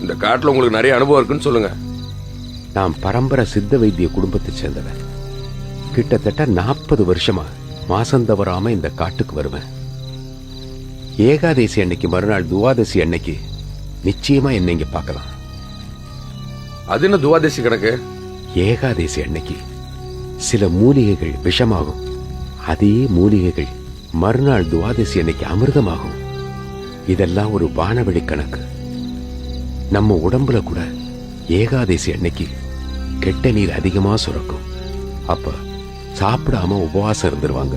இந்த காட்டுல உங்களுக்கு நிறைய அனுபவம் இருக்குன்னு சொல்லுங்க. நான் பரம்பரை சித்த வைத்திய குடும்பத்தை சேர்ந்தவன் கிட்டத்தட்ட நாற்பது வருஷமா மாசம் தவறாம இந்த காட்டுக்கு வருவேன். ஏகாதசி அன்னைக்கு மறுநாள் துவாதசி அன்னைக்கு நிச்சயமா என்னை இங்க பார்க்கலாம். அது என்ன துவாதசி கணக்கு? ஏகாதசி அன்னைக்கு சில மூலிகைகள் விஷமாகும். அதே மூலிகைகள் மறுநாள் துவாதசி அன்னைக்கு அமிர்தமாகும். இதெல்லாம் ஒரு வானவெளி கணக்கு. நம்ம உடம்புல கூட ஏகாதசி அன்னைக்கு கெட்ட நீர் அதிகமா சுரக்கும். அப்ப சாப்பிடாம உபவாசம் இருந்துருவாங்க.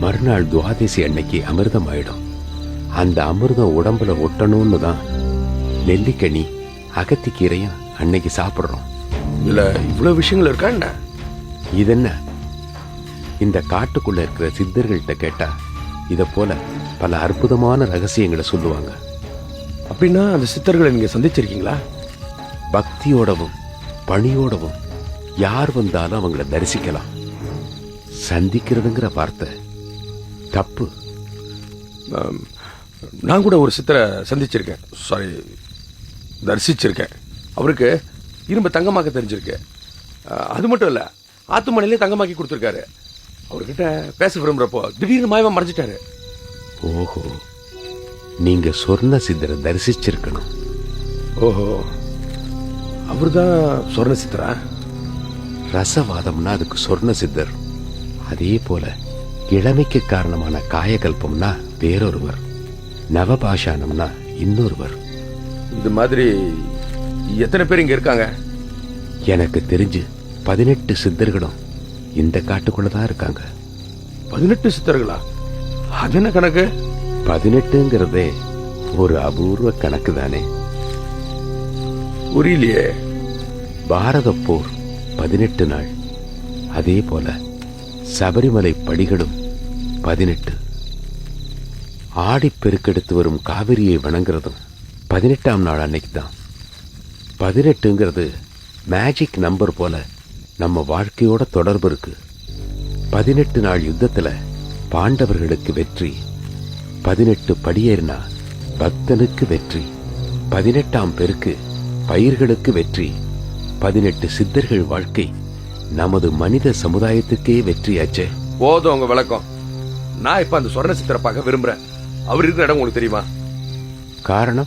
மறுநாள் துவாதசி அன்னைக்கு அமிர்தம் ஆயிடும். அந்த அமிர்தம் உடம்புல ஒட்டணும்னு தான் நெல்லிக்கனி அகத்திக்கீரையும் அன்னைக்கு சாப்பிடுறோம். இதுல இவ்வளவு விஷயங்கள் இருக்கா என்ன? இதென்ன? இந்த காட்டுக்குள்ள இருக்கிற சித்தர்கள்ட்ட கேட்டா இத போல பல அற்புதமான ரகசியங்களை சொல்லுவாங்க. அப்படின்னா அந்த சித்தர்களை நீங்க சந்திச்சிருக்கீங்களா? பக்தியோடவும் பணியோடவும் யார் வந்தாலும் அவங்கள தரிசிக்கலாம். சந்திக்கிறதுங்கிற வார்த்தை தப்பு. நான் கூட ஒரு சித்தரை சந்திச்சிருக்கேன். சாரி தரிசிச்சிருக்கேன். அவருக்கு இரும்ப தங்கமாக்க தெரிஞ்சிருக்கு. அது மட்டும் இல்ல ஆத்துமணிலே தங்கமாக்கி கொடுத்துருக்காரு. அவர்கிட்ட பேச விரும்புறப்போ திடீர்னு மாயமா மறைஞ்சிட்டாரு. ஓஹோ. நீங்க சொர்ண சித்தரை தரிசிச்சிருக்கணும். ஓஹோ. அவர்தான் சொர்ண சித்தரா? ரசவாதம்னா அதுக்கு சொர்ண சித்தர். அதே போல இளமைக்கு காரணமான காயகல்பம்னா வேறொருவர். நவபாஷானம்னா இன்னொருவர். இது மாதிரி எத்தனை பேர் இங்க இருக்காங்க? எனக்கு தெரிஞ்சு பதினெட்டு சித்தர்களும் இந்த காட்டுக்குள்ள தான் இருக்காங்க. பதினெட்டு சித்தர்களா? அது என்ன கணக்கு? பதினெட்டுங்கிறதே ஒரு அபூர்வ கணக்கு தானே புரியலையே. பாரத போர் பதினெட்டு நாள். அதே போல சபரிமலை படிகளும் பதினெட்டு. ஆடிப் பெருக்கெடுத்து வரும் காவிரியை வணங்குறதும் பதினெட்டாம் நாள் அன்னைக்கு தான். பதினெட்டுங்கிறது மேஜிக் நம்பர் போல நம்ம வாழ்க்கையோட தொடர்பு இருக்கு. பதினெட்டு நாள் யுத்தத்துல பாண்டவர்களுக்கு வெற்றி. பதினெட்டு படியேறினா பக்தனுக்கு வெற்றி. பதினெட்டாம் பெருக்கு பயிர்களுக்கு வெற்றி. பதினெட்டு சித்தர்கள் வாழ்க்கை நமது மனித சமுதாயத்துக்கே வெற்றியாச்சே போதும் உங்க விளக்கம். நான் இப்ப அந்த சொர்ண சித்தரை பார்க்க விரும்புறேன். அவர் இருக்கிற இடம் உங்களுக்கு தெரியுமா? காரணம்?